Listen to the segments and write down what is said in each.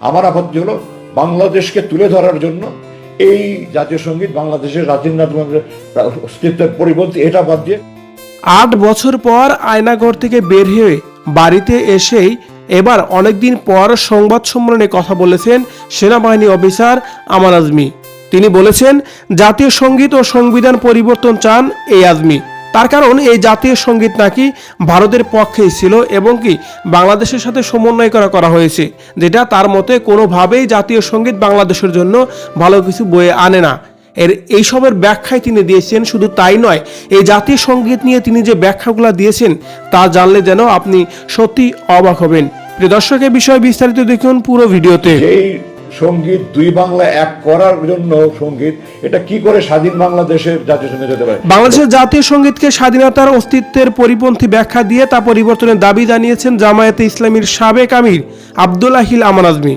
আমার আপত্তি হলো বাংলাদেশকে তুলে ধরার জন্য এই জাতীয় সংগীত বাংলাদেশের বর্মনের অস্তিত্বের পরিবর্তে এটা বাদ দিয়ে আট বছর পর আয়নাঘর থেকে বের হয়ে বাড়িতে এসেই এবার অনেকদিন পর সংবাদ সম্মেলনে কথা বলেছেন সেনাবাহিনী অফিসার আমার আজমি। তিনি বলেছেন, জাতীয় সংগীত ও সংবিধান পরিবর্তন চান এই আজমি। তার কারণ এই জাতীয় সংগীত নাকি ভারতের পক্ষেই ছিল এবং কি বাংলাদেশের সাথে সমন্বয় করা করা হয়েছে, যেটা তার মতে কোনোভাবেই জাতীয় সংগীত বাংলাদেশের জন্য ভালো কিছু বয়ে আনে না। এর এইসবের ব্যাখ্যায় তিনি দিয়েছেন, শুধু তাই নয়, এই জাতীয় সংগীত নিয়ে তিনি যে ব্যাখ্যাগুলো দিয়েছেন, তা জানলে যেন আপনি সত্যি অবাক হবেন। প্রিয় দর্শকের বিষয়ে বিস্তারিত দেখুন পুরো ভিডিওতে। সংগীত, দুই বাংলা, এক করার জন্য সংগীত। এটা কি করে স্বাধীন বাংলাদেশের জাতীয় সংগীত হতে পারে? বাংলাদেশের জাতীয় সঙ্গীতকে স্বাধীনতার অস্তিত্বের পরিপন্থী ব্যাখ্যা দিয়ে তা পরিবর্তনের দাবি জানিয়েছেন জামায়াতে ইসলামীর সাবেক আমির আবদুল্লাহিল আমান আজমি।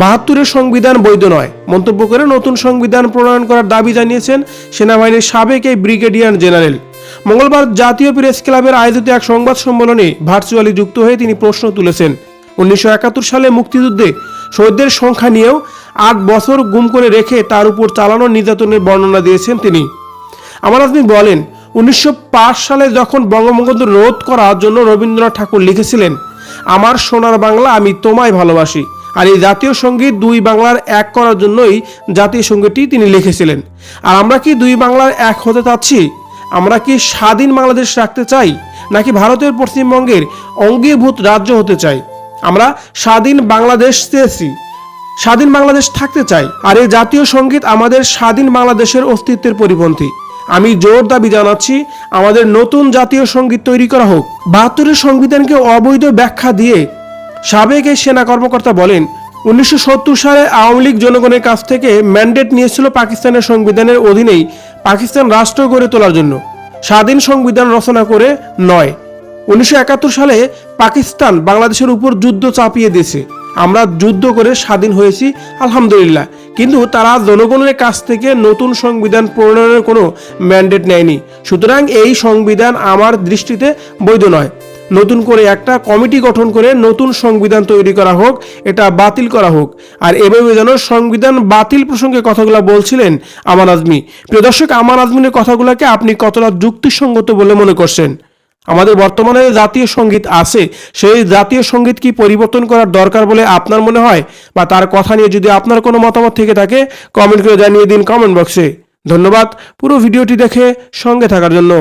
বাহাত্তরের সংবিধান বৈধ নয়। মন্তব্য করে নতুন সংবিধান প্রণয়ন করার দাবি জানিয়েছেন সেনাবাহিনীর সাবেক এই ব্রিগেডিয়ার জেনারেল। মঙ্গলবার জাতীয় প্রেস ক্লাবের আয়োজিত এক সংবাদ সম্মেলনে ভার্চুয়ালি যুক্ত হয়ে তিনি প্রশ্ন তুলেছেন উনিশশো একাত্তর সালে মুক্তিযুদ্ধে শহীদদের সংখ্যা নিয়েও আট বছর গুম করে রেখে তার উপর চালানো নির্যাতনের বর্ণনা দিয়েছেন তিনি। আমার আজমি বলেন, উনিশশো পাঁচ সালে যখন বঙ্গবন্ধু রোধ করার জন্য রবীন্দ্রনাথ ঠাকুর লিখেছিলেন, আমার সোনার বাংলা আমি তোমায় ভালোবাসি আর এই জাতীয় সংগীত দুই বাংলার এক করার জন্যই জাতীয় সঙ্গীতটি তিনি লিখেছিলেন। আর আমরা কি দুই বাংলার এক হতে চাচ্ছি? আমরা কি স্বাধীন বাংলাদেশ রাখতে চাই, নাকি ভারতের পশ্চিমবঙ্গের অঙ্গীভূত রাজ্য হতে চাই? আমরা স্বাধীন বাংলাদেশ চেয়েছি। স্বাধীন বাংলাদেশ থাকতে চাই। আর এই জাতীয় সংগীত আমাদের স্বাধীন বাংলাদেশের অস্তিত্বের পরিপন্থী। আমি জোর দাবি জানাচ্ছি, আমাদের নতুন জাতীয় সংগীত তৈরি করা হোক। বাহাত্তরের সংবিধানকে অবৈধ ব্যাখ্যা দিয়ে সাবেক এই সেনা কর্মকর্তা বলেন, উনিশশো সত্তর সালে আওয়ামী লীগ জনগণের কাছ থেকে ম্যান্ডেট নিয়েছিল পাকিস্তানের সংবিধানের অধীনেই পাকিস্তান রাষ্ট্র গড়ে তোলার জন্য। স্বাধীন সংবিধান রচনা করে নয়। উনিশশো সালে পাকিস্তান বাংলাদেশের উপর যুদ্ধ চাপিয়ে দিয়েছে। আমরা যুদ্ধ করে স্বাধীন হয়েছি, আলহামদুলিল্লাহ। কিন্তু তারা জনগণের কাছ থেকে নতুন সংবিধান প্রণয়নের কোনো ম্যান্ডেট নেয়নি। সুতরাং এই সংবিধান আমার দৃষ্টিতে বৈধ নয়। নতুন করে একটা কমিটি গঠন করে নতুন সংবিধান তৈরি করা হোক, এটা বাতিল করা হোক। আর এভাবে যেন সংবিধান বাতিল প্রসঙ্গে কথাগুলো বলছিলেন আমান আজমি। প্রিয় দর্শক, আমান আজমিনের কথাগুলোকে আপনি কতটা যুক্তিসঙ্গত বলে মনে করছেন? আমাদের বর্তমানে যে জাতীয় সংগীত আছে, সেই জাতীয় সংগীত কি পরিবর্তন করার দরকার বলে আপনার মনে হয়? বা তার কথা নিয়ে যদি আপনার কোনো মতামত থেকে থাকে কমেন্ট করে জানিয়ে দিন কমেন্ট বক্সে ধন্যবাদ। পুরো ভিডিওটি দেখে সঙ্গে থাকার জন্য।